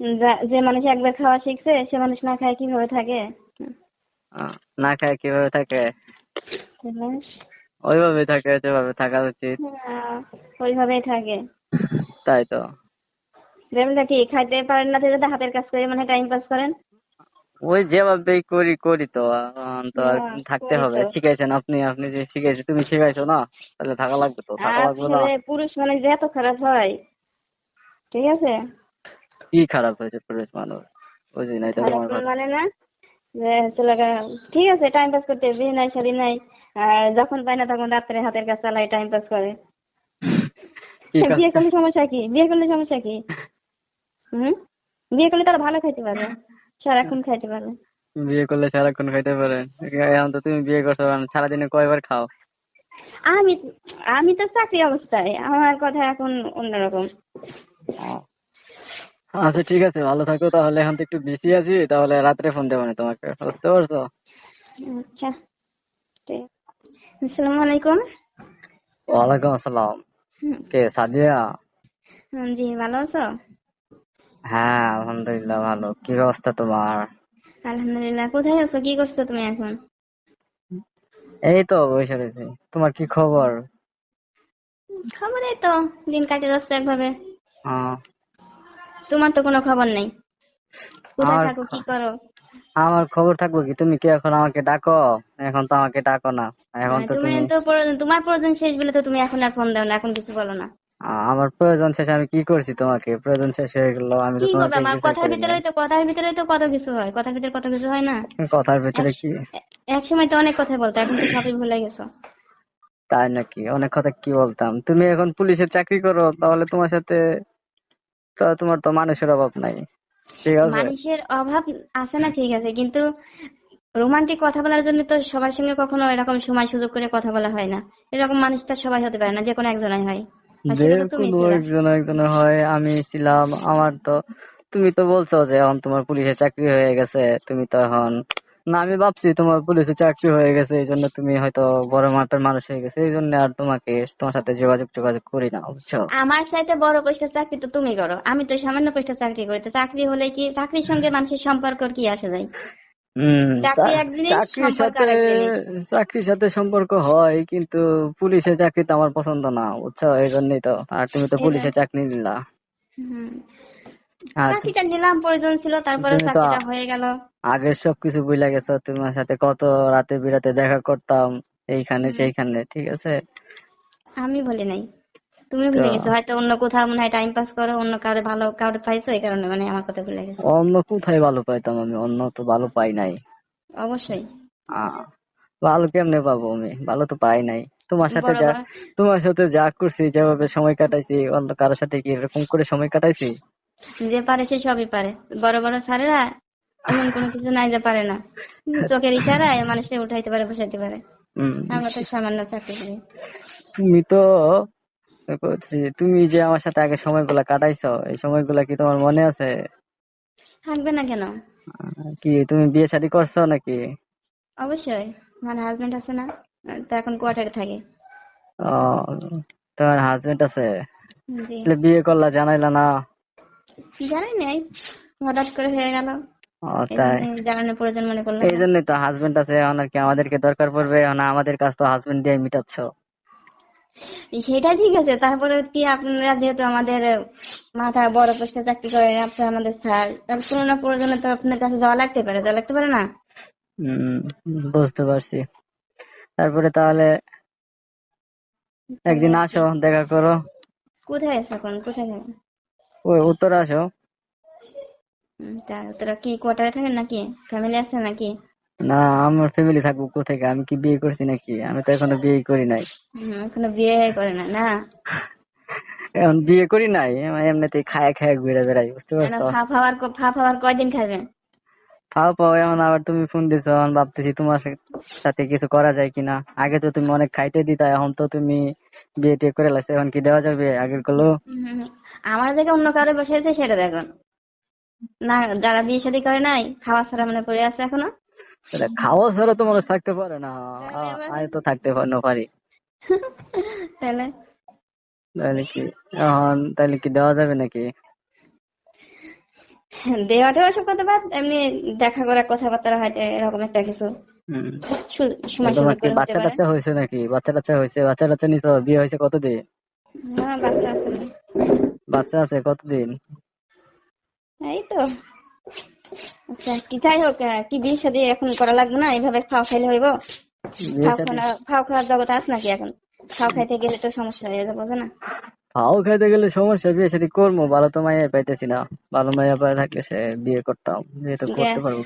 যা- মানুষ একবার খাওয়া শিখছে সে মানুষ না খায় কীভাবে থাকে? না খায় কীভাবে থাকে? ওইভাবে থাকে যেভাবে থাকা উচিত। ওইভাবেই থাকে। তাই তো। যেমন কি খাইতে পারেন না যদি হাতের কাজ করে মানে টাইম পাস করেন। ওই যেভাবেই করি করি তো। তো থাকতে হবে। শিখাইছেন আপনি আপনি যে শিখাইছো তুমি শিখাইছো না? তাহলে থাকা লাগবে তো থাকা লাগবে না। পুরুষ মানে যে এত খারাপ হয় ঠিক আছে? কি খারাপ হয়েছে পুরুষ মানুষ? বুঝি নাই তো মানে না যে ছেলে ঠিক আছে টাইম পাস করতে বিয়ে নাই শাড়ি নাই যখন পায় না তখন রাত্রে হাতের কাজ চালায় টাইম পাস করে। বিয়ে করলে সমস্যা কি? বিয়ে করলে সমস্যা কি? হুম? বিয়ে করলে তারা ভালো খাইতে পারবে সারাক্ষণ খাইতে পারে বিয়ে করলে সারাক্ষণ খাইতে পারে। এখন তো তুমি বিয়ে করছ সারাদিনে কয়বার খাও? আমি আমি তো চাকরি অবস্থায় আমার কথা এখন অন্যরকম। আচ্ছা ঠিক আছে ভালো থাকো তাহলে এখন তো একটু বিজি আছি তাহলে রাত্রে ফোন দেবো না তোমাকে বুঝতে পারছ? আচ্ছা আসসালামু আলাইকুম। ওয়ালাইকুম আসসালাম। কে সাদিয়া? জি ভালো আছো? হ্যাঁ আলহামদুলিল্লাহ ভালো। কি অবস্থা তোমার? আলহামদুলিল্লাহ কোথায় আছো? কি করছ তুমি এখন? এই তো বসে রয়েছি। তোমার কি খবর? খবর এই তো দিন কাটে যাচ্ছে একভাবে। তোমার তো কোনো খবর নেই। কোথায় আমার থাকো কি করো? আমার খবর থাকব কি? তুমি কি এখন আমাকে ডাকো? এখন তো আমাকে ডাকো না। এখন তো তুমি তো প্রয়োজন- তোমার প্রয়োজন শেষ বলে তো তুমি এখন আর ফোন দাও না এখন কিছু বলো না। আমার প্রয়োজন শেষে আমি কি করছি তোমাকে? প্রয়োজন শেষ হয়ে গেল আমি তো তোমাকে আমার কথার ভিতরেই তো কথার ভিতরেই তো কত কিছু হয়। কথার ভিতরে কত কিছু হয় না? কথার ভিতরে কি? এক সময় তো অনেক কথা বলতো এখন তো সবই ভুলে গেছো। তাই নাকি? অনেক কথা কি বলতাম? তুমি এখন পুলিশের চাকরি করো তাহলে তোমার সাথে তো তোমার তো মানুষের অভাব নাই। ঠিক আছে? মানুষের অভাব আছে না ঠিক আছে। কিন্তু রোমান্টিক কথা বলার জন্য তো সবার সঙ্গে কখনো এরকম সময় সুযোগ করে কথা বলা হয় না। এরকম মানুষ তো সবাই হতে পারে না যে কোনো একজনই হয়। যে কোনো। একজন একজন হয় আমি ছিলাম আমার তো তুমি তো বলছো যে এখন তোমার পুলিশের চাকরি হয়ে গেছে তুমি তো এখন না আমি ভাবছি তোমার পুলিশের চাকরি হয়ে গেছে এই জন্য তুমি হয়তো বড় মাপের মানুষ হয়ে গেছে এই জন্য আর তোমাকে তোমার সাথে যোগাযোগ যোগাযোগ করি না বুঝছ? আমার সাথে বড় পোস্টের চাকরি তো তুমি করো আমি তো সামান্য পোস্টের চাকরি করি তো চাকরি হলে কি চাকরির সঙ্গে মানুষের সম্পর্ক কি আসে যায় চাকরির সাথে চাকরির সাথে সম্পর্ক হয় কিন্তু পুলিশের চাকরি তো আমার পছন্দ না বুঝছ? এই জন্যই তো আর তুমি তো পুলিশের চাকরি নিলা। চাকরিটা নিলাম প্রয়োজন ছিল তারপরে চাকরিটা হয়ে গেল। আগের সবকিছু ভুলে গেছো তোমার সাথে কত রাতে বিরাতে দেখা করতাম এইখানে সেইখানে ঠিক আছে? আমি বলি নাই। তুমি ভুলে গেছো হয়তো অন্য কোথাও মনে হয় টাইম পাস করো অন্য কারও ভালো কারও পাইছো এই কারণে মানে আমার কথা ভুলে গেছো। অন্য কোথায় ভালো পাইতাম আমি? অন্য তো ভালো পাই নাই। অবশ্যই। ভালো কেমনে পাবো আমি? ভালো তো পাই নাই। তোমার সাথে যা তোমার সাথে যা করছি যেভাবে সময় কাটাইছি অন্য কারোর সাথে কি এরকম করে সময় কাটাইছি? যে পারে সে সবই পারে। বড় বড় স্যারেরা এমন কোনো কিছু নাই যে পারে না। চোখের ইশারায় মানুষের উঠাইতে পারে বসাইতে পারে। আমরা তো সামান্য চাকরি করি। তুমি তো তুমি যে আমার সাথে আগে সময়গুলা কাটাইছো এই সময়গুলা কি তোমার মনে আছে? থাকবে না কেন? কি তুমি বিয়ে শাদী করছ নাকি? অবশ্যই। মানে হাজবেন্ড আছে না তো এখন কোয়ার্টারে থাকে। ও তোমার হাজবেন্ড আছে? জি। বিয়ে করলা জানাইলা না। জানাই নাই হঠাৎ করে হয়ে গেল। জানানোর প্রয়োজন মনে করলাম। এই জন্যই তো হাজবেন্ড আছে এখন আর কি আমাদেরকে দরকার পড়বে এখন আমাদের কাজ তো হাজবেন্ড দিয়ে মিটাচ্ছ। সেটা ঠিক আছে তারপরে কি আপনারা যেহেতু আমাদের মাথা বড় পোস্টে চাকরি করেন আপনি আমাদের স্যার কোনো না প্রয়োজনে তো আপনার কাছে যাওয়া লাগতে পারে যাওয়া লাগতে পারে না? বুঝতে পারছি। তারপরে তাহলে একদিন আসো দেখা করো। কোথায় আছে এখন? কোথায় ওই উত্তরে আসো। তা তোরা কি কোয়ার্টারে থাকেন নাকি? ফ্যামিলি আছে নাকি? না আমার ফ্যামিলি থাকব কোথায় আমি কি বিয়ে করছি নাকি? আমি তো এখনও বিয়ে করি নাই। এখনও বিয়ে করে না না? এখন বিয়ে করি নাই আমি এমনিতেই খায়া খায়া ঘুরে বেড়াই বুঝতে পারছ? ফা ফাওয়ার ক- ফা কয়দিন খাবেন পাও পাও এখন আবার তুমি ফোন দিছো এখন ভাবতেছি তোমার সাথে কিছু করা যায় কিনা। আগে তো তুমি অনেক খাইতে দিতা এখন তো তুমি বিয়ে টিয়ে করে এখন কি দেওয়া যাবে? আগেরগুলো। আমার জায়গায় অন্য কারও বসেছে সেটা দেখুন। না যারা বিয়ে শাদী করে নাই খাওয়া ছাড়া মানে পড়ে আছে এখনও? খাওয়া ছাড়া তো মানুষ থাকতে পারে না। আমি তো থাকতে পার- না পারি। তাহলে? তাহলে কি? এখন তাহলে কি দেওয়া যাবে নাকি? দেওয়াটা ওসব কথা বাদ এমনি দেখা করা কথাবার্তা হয় এরকম একটা কিছু। সময় তোমার কি বাচ্চা টাচ্চা হয়েছে নাকি? বাচ্চা টাচ্চা হয়েছে বাচ্চা টাচ্চা নিছো বিয়ে হয়েছে কতদিন? না বাচ্চা আছে না। বাচ্চা আছে কতদিন? এই তো। আচ্ছা কি যাই হোক কি বিয়ে শাদী এখন করা লাগবে না? এইভাবে খাওয়া খাইলে হইব। খাও খাওয়া খাওয়ার জগৎ আছে নাকি এখন? খাও খাইতে গেলে তো সমস্যা হয়ে যাবে না? ফাও খাইতে গেলে সমস্যা বিয়ে শাদী করব ভালো তো মাইয়া পাইতেছি না। ভালো মাইয়া পাই থাকলে সে বিয়ে করতাম বিয়ে তো করতে পারব?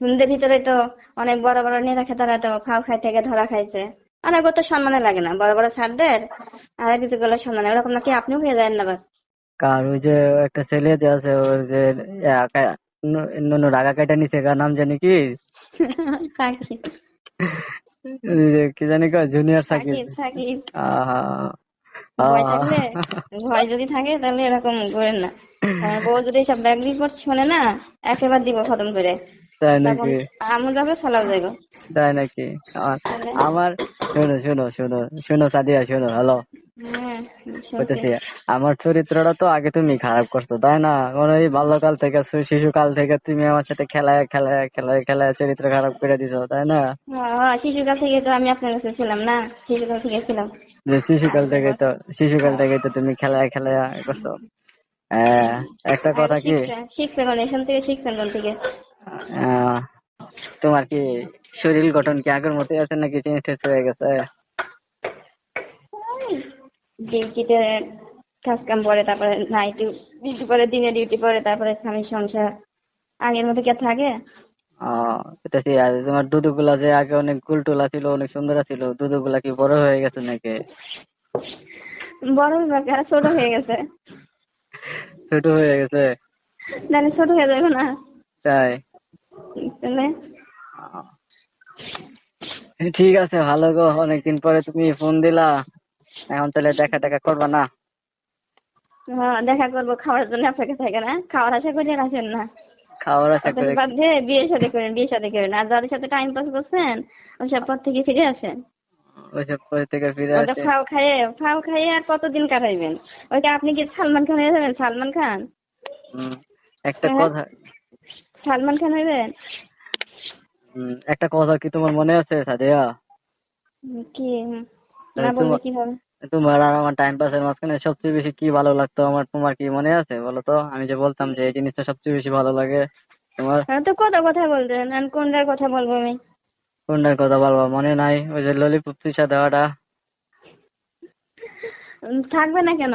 হিন্দুদের ভিতরে তো অনেক বড় বড় নেতা খেতারা তো খাও খাই থেকে ধরা খাইছে। অনেক তো সম্মানে লাগে না বড় বড় ছাড়দের আর কিছু গুলো সম্মানে ওরকম নাকি আপনিও হয়ে যায় না কার ওই যে একটা ছেলে যে আছে ওর যে কা- রাগা কাটা নিছে কার নাম জানি কি? কি জানি কয় জুনিয়র সাকিব সাকিব। আহা। ভয় থাকলে ভয় যদি থাকে তাহলে এরকম করেন না। আর বউ যদি সব ব্যাগ রিপোর্ট শোনে না একেবারে দিব খতম করে। তাই নাকি? আমল যাবে সালাও যাবে তাই নাকি? আমার শোনো শোনো শোনো শোনো সাদিয়া শোনো হ্যালো। হ্যাঁ বলতেছি আমার চরিত্রটা তো আগে তুমি খারাপ করছ তাই না? কোনো এই বাল্যকাল থেকে শিশুকাল থেকে তুমি আমার সাথে খেলায় খেলায় খেলায় খেলায় চরিত্র খারাপ করে দিছো তাই না? হ্যাঁ, শিশুকাল থেকে তো আমি আপনার কাছে ছিলাম না শিশুকাল থেকে ছিলাম। যে শিশুকাল থেকে তো শিশুকাল থেকে তো তুমি খেলায় খেলায় করছ। হ্যাঁ একটা কথা কি? শিখছেন কোন এখান থেকে শিখছেন কোন থেকে। তোমার কি শরীর গঠন কি আগের মতোই আছে নাকি চেঞ্জ টেঞ্জ হয়ে গেছে? ডিউটিতে কাজ কাম পরে তারপরে নাইট ডিউটি পরে দিনে ডিউটি পরে তারপরে স্বামীর সংসার। আগের মতো কি থাকে? এটা কি আর তোমার দুধগুলা যে আগে অনেক গুলটুলা ছিল অনেক সুন্দর ছিল দুধগুলা কি বড় হয়ে গেছে নাকি? বড় ব্যাপার ছোট হয়ে গেছে। ছোট হয়ে গেছে? তাহলে ছোট হয়ে যাবে না। তাই? তাহলে? ঠিক আছে ভালো গো অনেকদিন পরে তুমি ফোন দিলা। এখন তাহলে দেখা দেখা করবা না? হ্যাঁ দেখা করব খাওয়ার জন্য আপনাকে থাকে না। খাওয়ার আশা করি আর আসেন না। খাওয়ার আশা করে বাদ দিয়ে বিয়ের সাথে করেন বিয়ের সাথে করেন। আর যাদের সাথে টাইম পাস করছেন ওইসব পর থেকে ফিরে আসেন। ওইসব পরে থেকে ফিরে ওটা আসে। ফাও খাইয়ে ফাও খাইয়ে আর কতদিন কাটাইবেন? ওইটা আপনি কি সালমান খান হয়ে যাবেন? সালমান খান? একটা হ্যাঁ। কথা সালমান খান হইবেন একটা কথা কি তোমার মনে আছে সাদিয়া? কি? না বললে কি হবে? তোমার আর আমার টাইম পাসের মাঝখানে সবচেয়ে বেশি কি ভালো লাগতো? আমার তোমার কি মনে আছে বলো তো আমি যে বলতাম যে এই জিনিসটা সবচেয়ে বেশি ভালো লাগে তোমার হ্যাঁ, তো কত কথা বলতেন আর কোনটার কথা বলব আমি? কোনটার কথা বলব? মনে নাই। ওই যে ললিপপ পিসা দেওয়াটা। থাকবে না কেন?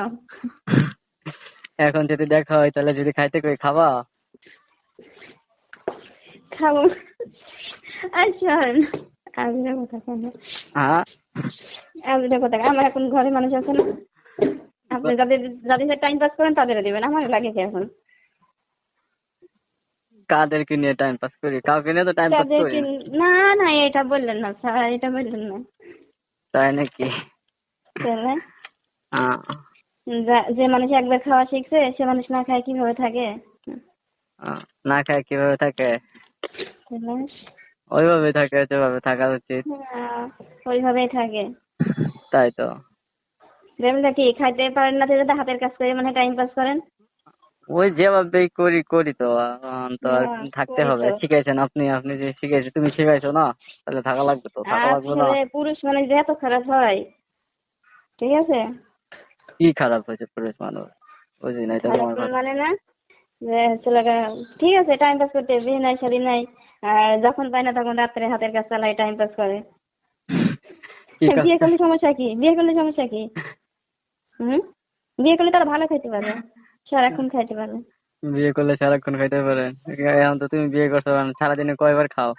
এখন যদি দেখা হয় তাহলে যদি খাইতে কই খাবা? খাব। আচ্ছা আজকে কথা হ্যাঁ? আজকে কথা আমার এখন ঘরে মানুষ আছে না। আপনি যাদের যাদের টাইম পাস করেন তাদের দিবেন। আমার লাগে কি এখন। কাদেরকে নিয়ে টাইম পাস করি? কাউকে নিয়ে তো টাইম পাস করি। না না এটা বললেন না স্যার এটা বললেন না। তাই নাকি? তাহলে? যে মানুষ একবার খাওয়া শিখছে সে মানুষ না খায় কীভাবে থাকে? না খায় কীভাবে থাকে? ওইভাবে থাকে যেভাবে থাকা উচিত। হ্যাঁ, ওইভাবেই থাকে। তাই তো। যেমন কি খাইতে পারেন না তো হাতের কাজ করে মানে টাইম পাস করেন? ওই যেভাবেই করি করি তো তো হ্যাঁ, থাকতে হবে। শিখাইছেন আপনি আপনি যে শিখাইছো তুমি শিখাইছো না? তাহলে থাকা লাগবে তো থাকা লাগবে না। আসলে পুরুষ মানে যে এত খারাপ হয় ঠিক আছে? কি খারাপ হয়েছে পুরুষ মানুষ? বুঝি খারাপ তোমার মানে না ছেলেটা ঠিক আছে টাইম পাস করতে বিয়ে নাই শাড়ি নাই আর যখন পায় না তখন রাত্রে হাতের কাজ চালায় টাইম পাস করে। বিয়ে করলে সমস্যা কি? বিয়ে করলে সমস্যা কি? হুম? বিয়ে করলে তারা ভালো খাইতে পারবে সারাক্ষণ খাইতে পারে। বিয়ে করলে সারাক্ষণ খাইতে পারে। এখন তো তুমি বিয়ে করছ মানে সারাদিনে কয়বার খাও?